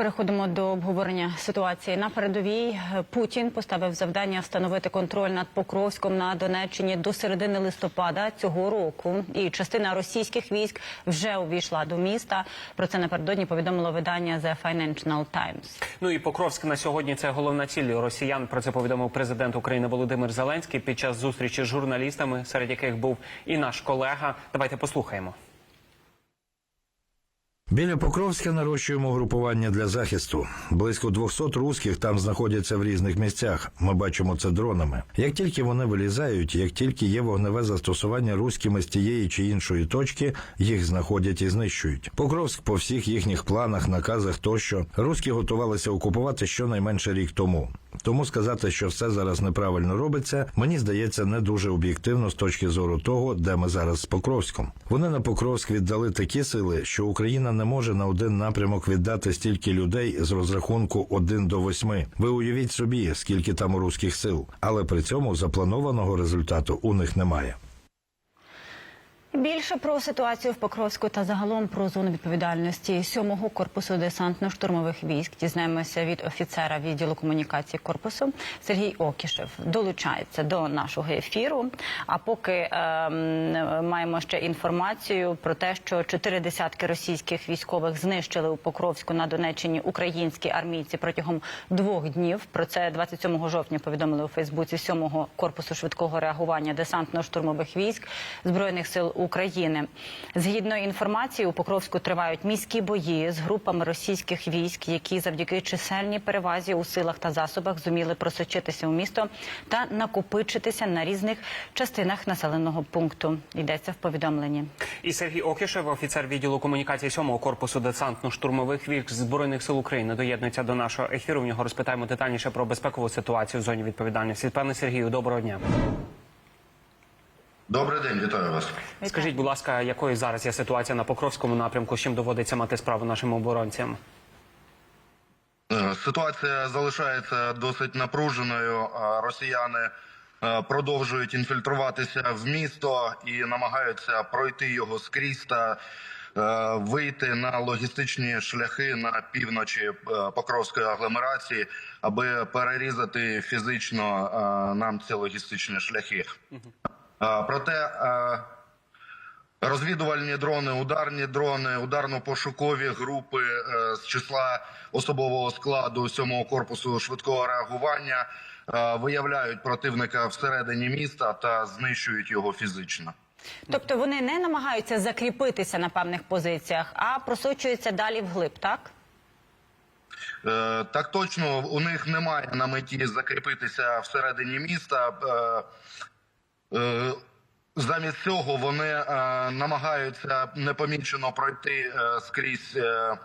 переходимо до обговорення ситуації на передовій. Путін поставив завдання встановити контроль над Покровськом на Донеччині до середини листопада цього року. І частина російських військ вже увійшла до міста. Про це напередодні повідомило видання The Financial Times. Ну і Покровськ на сьогодні це головна ціль росіян. Про це повідомив президент України Володимир Зеленський під час зустрічі з журналістами, серед яких був і наш колега. Давайте послухаємо. Біля Покровська нарощуємо групування для захисту. Близько 200 русських там знаходяться в різних місцях. Ми бачимо це дронами. Як тільки вони вилізають, як тільки є вогневе застосування руськими з тієї чи іншої точки, їх знаходять і знищують. Покровськ по всіх їхніх планах, наказах тощо руські готувалися окупувати щонайменше рік тому. Тому сказати, що все зараз неправильно робиться, мені здається не дуже об'єктивно з точки зору того, де ми зараз з Покровськом. Вони на Покровськ віддали такі сили, що Україна не може на один напрямок віддати стільки людей з розрахунку 1 до 8. Ви уявіть собі, скільки там у руських сил, але при цьому запланованого результату у них немає. Більше про ситуацію в Покровську та загалом про зону відповідальності 7-го корпусу десантно-штурмових військ дізнаємося від офіцера відділу комунікації корпусу Сергій Окішев. Долучається до нашого ефіру. А поки е, маємо ще інформацію про те, що чотири десятки російських військових знищили у Покровську на Донеччині українські армійці протягом двох днів. Про це 27 жовтня повідомили у Фейсбуці 7-го корпусу швидкого реагування десантно-штурмових військ збройних сил України. Згідно інформації, у Покровську тривають міські бої з групами російських військ, які завдяки чисельній перевазі у силах та засобах зуміли просочитися у місто та накопичитися на різних частинах населеного пункту. Йдеться в повідомленні. І Сергій Окішев, офіцер відділу комунікації 7-го корпусу десантно-штурмових військ збройних сил України, доєднується до нашого ефіру. В нього розпитаємо детальніше про безпекову ситуацію в зоні відповідальності. Пане Сергію, доброго дня. Добрий день, вітаю вас. Скажіть, будь ласка, якою зараз є ситуація на Покровському напрямку? З чим доводиться мати справу нашим оборонцям? Е, Ситуація залишається досить напруженою. Росіяни е, продовжують інфільтруватися в місто і намагаються пройти його скрізь та е, вийти на логістичні шляхи на півночі Покровської агломерації, аби перерізати фізично нам ці логістичні шляхи. Проте Розвідувальні дрони, ударні дрони, ударно-пошукові групи е, з числа особового складу 7-го корпусу швидкого реагування е, виявляють противника всередині міста та знищують його фізично. Тобто вони не намагаються закріпитися на певних позиціях, а просочуються далі вглиб, так? Е, Так точно у них немає на меті закріпитися всередині міста. Е, Замість цього вони е, намагаються непомічено пройти е, скрізь е,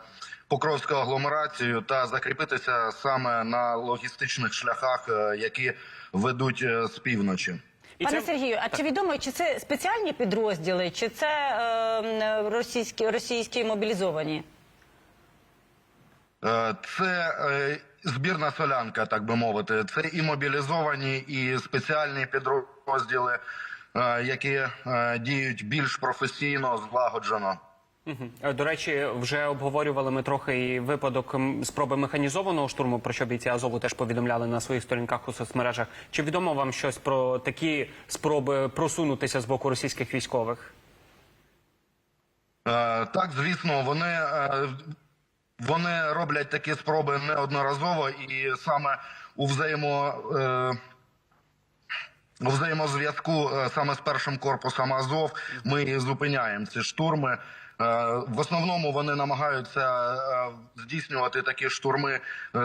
Покровську агломерацію та закріпитися саме на логістичних шляхах, е, які ведуть е, з півночі. І Пане це- Сергію, а чи відомо, чи це спеціальні підрозділи, чи це е, російські, російські мобілізовані? Е, Це е, збірна солянка, так би мовити. Це і мобілізовані, і спеціальні підрозділи, е, які е, діють більш професійно, злагоджено. Е, До речі, вже обговорювали ми трохи і випадок спроби механізованого штурму, про що бійці Азову теж повідомляли на своїх сторінках у соцмережах. Чи відомо вам щось про такі спроби просунутися з боку російських військових? Так, звісно, вони, вони роблять такі спроби неодноразово, і саме у взаємо. е, У взаємозв'язку е, саме з першим корпусом Азов ми зупиняємо ці штурми. Е, В основному вони намагаються е, здійснювати такі штурми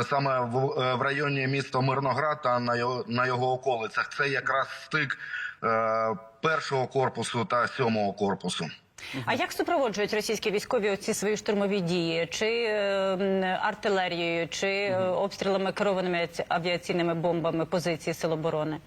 саме в, районі міста Мирноград та на його, околицях. Це якраз стик першого корпусу та сьомого корпусу. А як супроводжують російські військові оці свої штурмові дії? Чи е, артилерією, чи е, обстрілами керованими авіаційними бомбами позиції Сил оборони?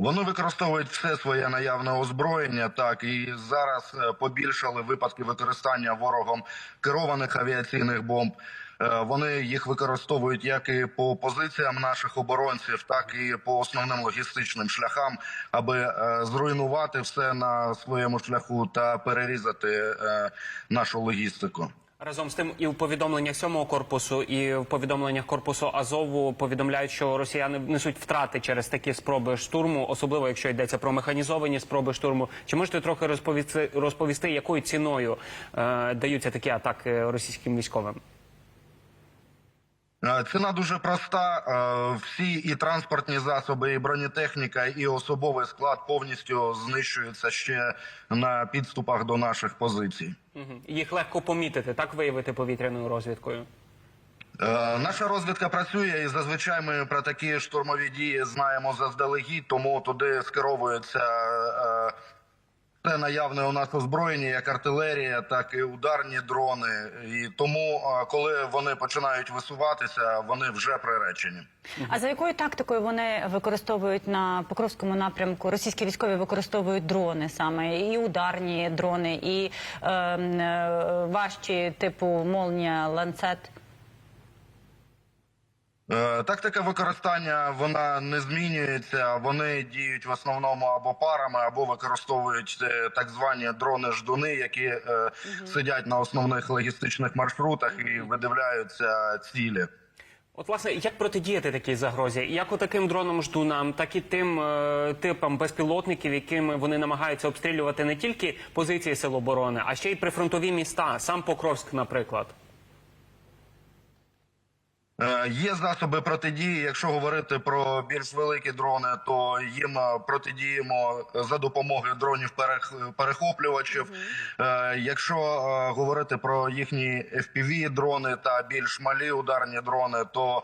Вони використовують все своє наявне озброєння, так і зараз е, побільшали випадки використання ворогом керованих авіаційних бомб. Е, Вони їх використовують як і по позиціям наших оборонців, так і по основним логістичним шляхам, аби е, зруйнувати все на своєму шляху та перерізати е, нашу логістику. Разом з тим, і в повідомленнях сьомого корпусу, і в повідомленнях корпусу Азову повідомляють, що росіяни несуть втрати через такі спроби штурму, особливо якщо йдеться про механізовані спроби штурму. Чи можете трохи розповісти, розповісти якою ціною е, даються такі атаки російським військовим? Е, Ціна дуже проста. Е, Всі і транспортні засоби, і бронетехніка, і особовий склад повністю знищуються ще на підступах до наших позицій. Їх легко помітити, так виявити повітряною розвідкою. Е, Наша розвідка працює і зазвичай ми про такі штурмові дії знаємо заздалегідь, тому туди скеровується е, все наявне у нас озброєння, як артилерія, так і ударні дрони. І тому, коли вони починають висуватися, вони вже приречені. А за якою тактикою вони використовують на Покровському напрямку? Російські військові використовують дрони саме і ударні дрони, і е, е, важчі типу молнія, ланцет. Е, Тактика використання вона не змінюється. Вони діють в основному або парами, або використовують е, так звані дрони-ждуни, які е, сидять на основних логістичних маршрутах і видивляються цілі. От, власне, як протидіяти такій загрозі? Як отаким дроном ждунам, так і тим е, типам безпілотників, якими вони намагаються обстрілювати не тільки позиції сил оборони, а ще й прифронтові міста, сам Покровськ, наприклад. Е, Є засоби протидії. Якщо говорити про більш великі дрони, то їм е, протидіємо за допомогою дронів перех- перехоплювачів. Е, Якщо говорити про їхні fpv дрони та більш малі ударні дрони, то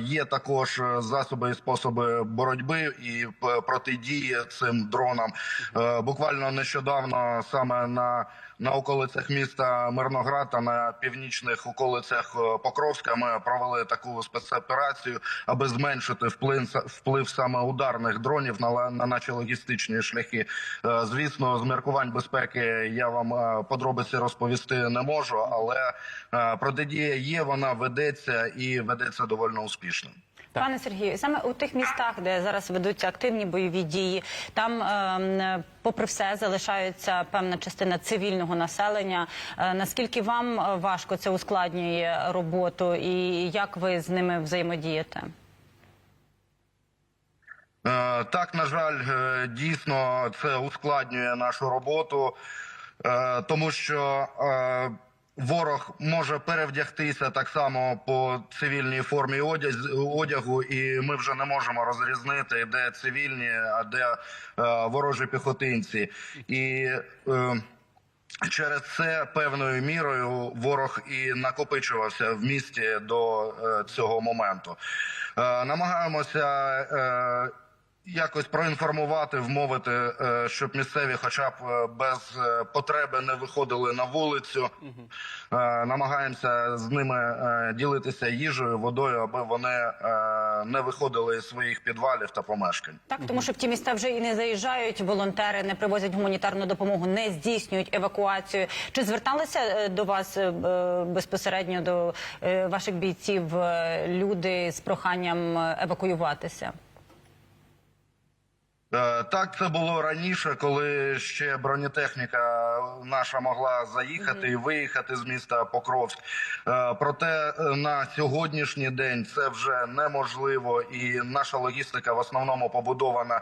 є також засоби і способи боротьби і протидії цим дронам. Буквально нещодавно саме на на околицях міста Мирноград та на північних околицях Покровська ми провели таку спецоперацію, аби зменшити вплив, вплив саме ударних дронів на, на наші логістичні шляхи. Е, Звісно, з міркувань безпеки я вам е, подробиці розповісти не можу, але е, протидія є, вона ведеться і ведеться доволі успішно. Пане Сергію, саме у тих містах, де зараз ведуться активні бойові дії, там, ем, попри все, залишається певна частина цивільного населення. Е, Наскільки вам е, важко це ускладнює роботу, і як ви з ними взаємодієте? Е, Так, на жаль, е, дійсно це ускладнює нашу роботу, е, тому що е, ворог може перевдягтися так само по цивільній формі одягу, і ми вже не можемо розрізнити, де цивільні, а де е, ворожі піхотинці. І е, Через це певною мірою ворог і накопичувався в місті до е, цього моменту. Е, намагаємося е, якось проінформувати, вмовити, е, щоб місцеві, хоча б е, без е, потреби, не виходили на вулицю. Намагаємося з ними ділитися їжею, водою, аби вони не виходили з своїх підвалів та помешкань. Так, тому що в ті міста вже і не заїжджають волонтери, не привозять гуманітарну допомогу, не здійснюють евакуацію. Чи зверталися до вас безпосередньо до ваших бійців люди з проханням евакуюватися? Е, Так, це було раніше, коли ще бронетехніка наша могла заїхати і виїхати з міста Покровськ. Е, Проте е, на сьогоднішній день це вже неможливо, і наша логістика в основному побудована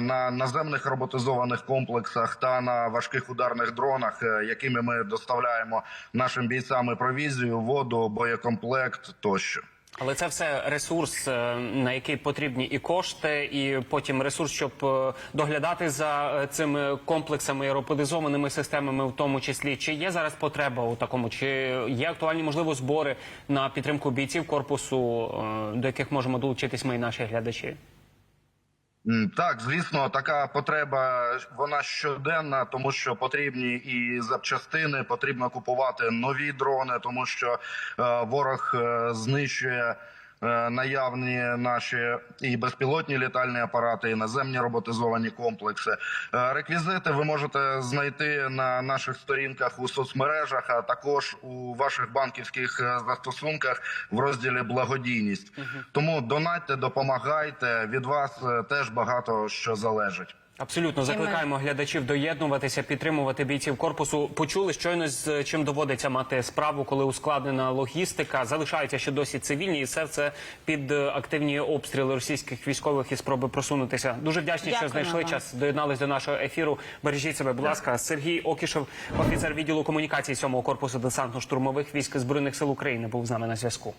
на наземних роботизованих комплексах та на важких ударних дронах, якими ми доставляємо нашим бійцям провізію, воду, боєкомплект тощо. Але це все ресурс, е, на який потрібні і кошти, і потім ресурс, щоб е, доглядати за е, цими комплексами і роботизованими системами, в тому числі. Чи є зараз потреба у такому? Чи є актуальні можливо збори на підтримку бійців корпусу, до яких можемо долучитись ми і наші глядачі? Так, звісно, така потреба вона щоденна, тому що потрібні і запчастини, потрібно купувати нові дрони, тому що е, ворог е, знищує. Е, Наявні наші і безпілотні літальні апарати, і наземні роботизовані комплекси. Е, Реквізити ви можете знайти на наших сторінках у соцмережах, а також у ваших банківських е, застосунках в розділі благодійність. Тому донатьте, допомагайте. Від вас теж багато що залежить. Абсолютно закликаємо глядачів доєднуватися, підтримувати бійців корпусу. Почули щойно з чим доводиться мати справу, коли ускладнена логістика. Залишаються ще досі цивільні, і все це під е, активні обстріли російських військових і спроби просунутися. Дуже вдячні, що знайшли вам. час. Доєднались до нашого ефіру. Бережіть себе, будь ласка. Сергій Окішев, офіцер відділу комунікації 7-го корпусу десантно-штурмових військ збройних сил України, був з нами на зв'язку.